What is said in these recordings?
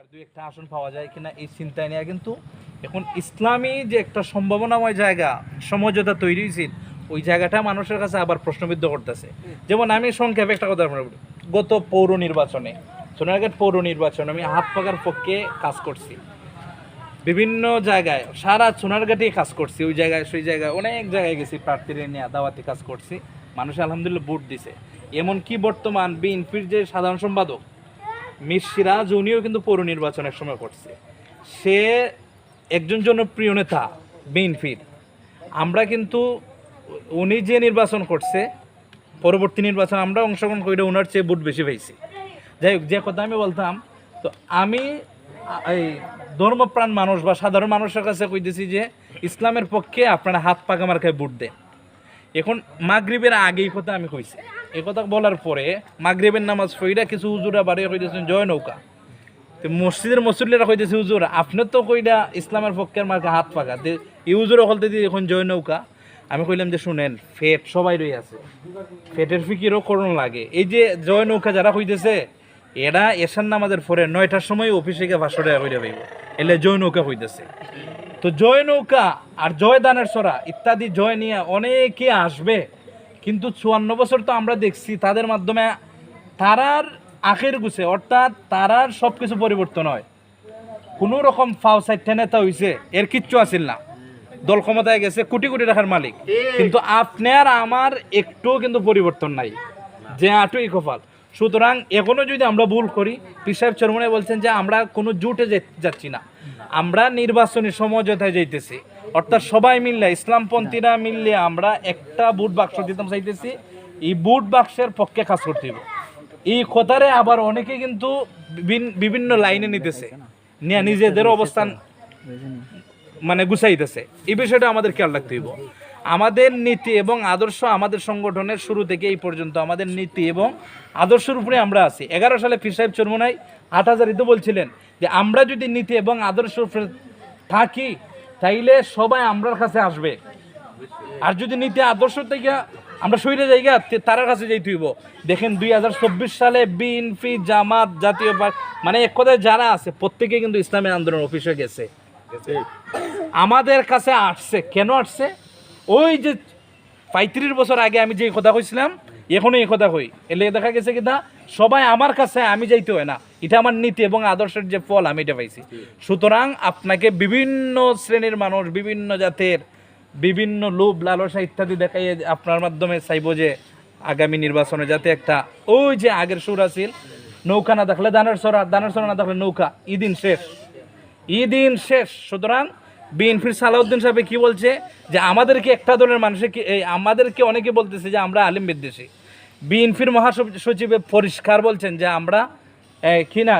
জায়গার দুই একটা আসন পাওয়া যায় কিনা এই চিন্তায় নিয়ে কিন্তু এখন ইসলামী যে একটা সম্ভাবনাময় জায়গা, সমঝোতা তৈরি হয়েছিল ওই জায়গাটা মানুষের কাছে আবার প্রশ্নবিদ্ধ করতেছে। যেমন আমি সংক্ষেপে একটা কথা বলি। গত পৌর নির্বাচনে সোনারঘাট পৌর নির্বাচনে আমি হাত পাকার পক্ষে কাজ করছি। বিভিন্ন জায়গায়, সারা সোনারঘাটে কাজ করছি, ওই জায়গায়, সেই জায়গায়, অনেক জায়গায় গেছি প্রার্থীরা নিয়ে দাওয়াতি কাজ করছি। মানুষ আলহামদুলিল্লাহ ভোট দিছে। এমনকি বর্তমান বিএনপির যে সাধারণ সম্পাদক মিস সিরাজ, উনিও কিন্তু পৌর নির্বাচনের সময় করছে। সে একজন জনপ্রিয় নেতা, বিএনপির। আমরা কিন্তু উনি যে নির্বাচন করছে, পরবর্তী নির্বাচন আমরা অংশগ্রহণ করে ওনার চেয়ে ভোট বেশি পেয়েছি যাই হোক, যে কথা আমি বলতাম, তো আমি এই ধর্মপ্রাণ মানুষ বা সাধারণ মানুষের কাছে কইতেছি যে, ইসলামের পক্ষে আপনারা হাত পাকা মার্কায় ভোট দেন। এখন মাগরিবের আগেই কথা আমি কইছি। এই কথা বলার পরে মাগরিবের নামাজ ফইরা কিছু হুজুরা বাড়ি কইতেছেন, জয় নৌকা। তো মসজিদের মসজিদরা কইতেছে, হুজুর, আপনি তো কইরা ইসলামের পক্ষের মার্কা হাত পাকা। এই হুজুর হলতে দিয়ে এখন, জয় নৌকা। আমি কইলাম যে, শুনেন, ফেট সবাই রই আছে। ফেটের ফিকিরও করণ লাগে। এই যে, জয় নৌকা যারা কইতেছে, এরা এশার নামাজের পরে নয়টার সময় অফিসে গিয়ে টাকা কইরা পাইব এলে জয় নৌকা হইতেছে তো জয় নৌকা আর জয় দানের সরা ইত্যাদি জয় নিয়ে অনেকে আসবে। কিন্তু চুয়ান্ন বছর তো আমরা দেখছি তাদের মাধ্যমে তারার আখের গুছে অর্থাৎ তারার সব কিছু পরিবর্তন হয়। কোনো রকম ফাও সাইটটা নেতা হইছে এর কিচ্ছু আসিল না। দল ক্ষমতায় গেছে কোটি কোটি টাকার মালিক। কিন্তু আপনার আমার একটুও কিন্তু পরিবর্তন নাই যে আটুই কপাল। সুতরাং এখনও যদি আমরা ভুল করি পিসাব চরমনে বলছেন যে আমরা কোনো জুটে যাচ্ছি না। আমরা নির্বাচনী সমঝোতায় যাইতেছি। অর্থাৎ সবাই মিললে ইসলামপন্থীরা মিললে আমরা একটা বুট বাক্স দিতাম চাইতেছি। এই বুট বাক্সের পক্ষে কাজ করতে হবে এই কথারে আবার অনেকে কিন্তু বিভিন্ন লাইনে নিতেছে। নিয়ে নিজেদের অবস্থান মানে গুছাইতেছে। এই বিষয়টা আমাদের খেয়াল রাখতে হইব। আমাদের নীতি এবং আদর্শ আমাদের সংগঠনের শুরু থেকে এই পর্যন্ত আমাদের নীতি এবং আদর্শের উপরে আমরা আছি। এগারো সালে ফির সাহেব চরমনাই আট হাজার তো বলছিলেন যে আমরা যদি নীতি এবং আদর্শের উপরে থাকি তাইলে সবাই আমরার কাছে আসবে। আর যদি নীতি আদর্শ থেকে আমরা সইরে জায়গা তার কাছে যাইতে হইব। দেখেন দুই হাজার চব্বিশ সালে বিএনপি, জামাত, জাতীয় পার্টি মানে এক কথায় যারা আছে, প্রত্যেকে কিন্তু ইসলামী আন্দোলন অফিসে গেছে। আমাদের কাছে আসছে। কেন আসছে? ওই যে পঁয়ত্রিশ বছর আগে আমি যে কথা কইছিলাম এখনও এই কথা কই। এলে দেখা গেছে কি না সবাই আমার কাছে আমি যাইতে হয় না। এটা আমার নীতি এবং আদর্শের যে ফল আমি এটা পাইছি। সুতরাং আপনাকে বিভিন্ন শ্রেণির মানুষ, বিভিন্ন জাতের, বিভিন্ন লোভ, লালসা ইত্যাদি দেখাই আপনার মাধ্যমে চাইব যে আগামী নির্বাচনে যাতে একটা ওই যে আগের সুর আছিল, নৌকা না দেখলে দানের সরা দানের সরা না দেখলে নৌকা ইদিন শেষ। ইদিন শেষ। সুতরাং বিএনপির সালাউদ্দিন সাহেব কি বলছে যে, আমাদেরকে একটা দলের এই আমাদেরকে অনেকে বলতেছে যে আমরা আলিম বিদ্বেষী বিএনপির মহাসচিব পরিষ্কার বলছেন যে আমরা কি না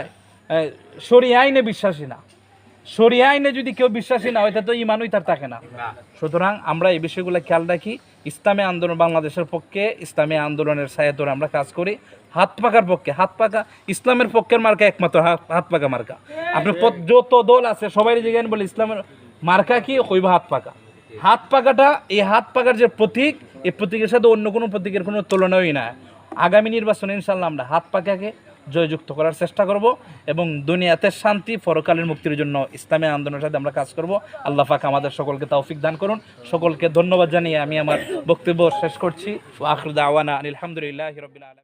সরি আইনে বিশ্বাসী না। সরি আইনে যদি কেউ বিশ্বাসী না হয় তো ইমানই তার থাকে না। সুতরাং আমরা এই বিষয়গুলো খেয়াল রাখি। ইসলামী আন্দোলন বাংলাদেশের পক্ষে ইসলামী আন্দোলনের সায়াতরে আমরা কাজ করি। হাত পাকার পক্ষে হাত পাকা ইসলামের পক্ষের মার্কা একমাত্র হাত পাকা মার্কা। আপনি যত দল আছে সবাই জিজ্ঞেন বলে ইসলামের মার্কা কি? হইব হাত পাকা হাত পাকাটা এই হাত পাকার যে প্রতীক এই প্রতীকের সাথে অন্য কোনো প্রতীকের কোনো তুলনাই না আগামী নির্বাচনে ইনশাল্লাহ আমরা হাত পাকাকে জয়যুক্ত করার চেষ্টা করব এবং দুনিয়াতে শান্তি ফরকালের মুক্তির জন্য ইসলামী আন্দোলনের সাথে আমরা কাজ করব। আল্লাহ পাক আমাদের সকলকে তৌফিক দান করুন। সকলকে ধন্যবাদ জানিয়ে আমি আমার বক্তব্য শেষ করছি। আখরুদ আওয়ানা আলহামদুলিল্লাহ হিরবিল আলম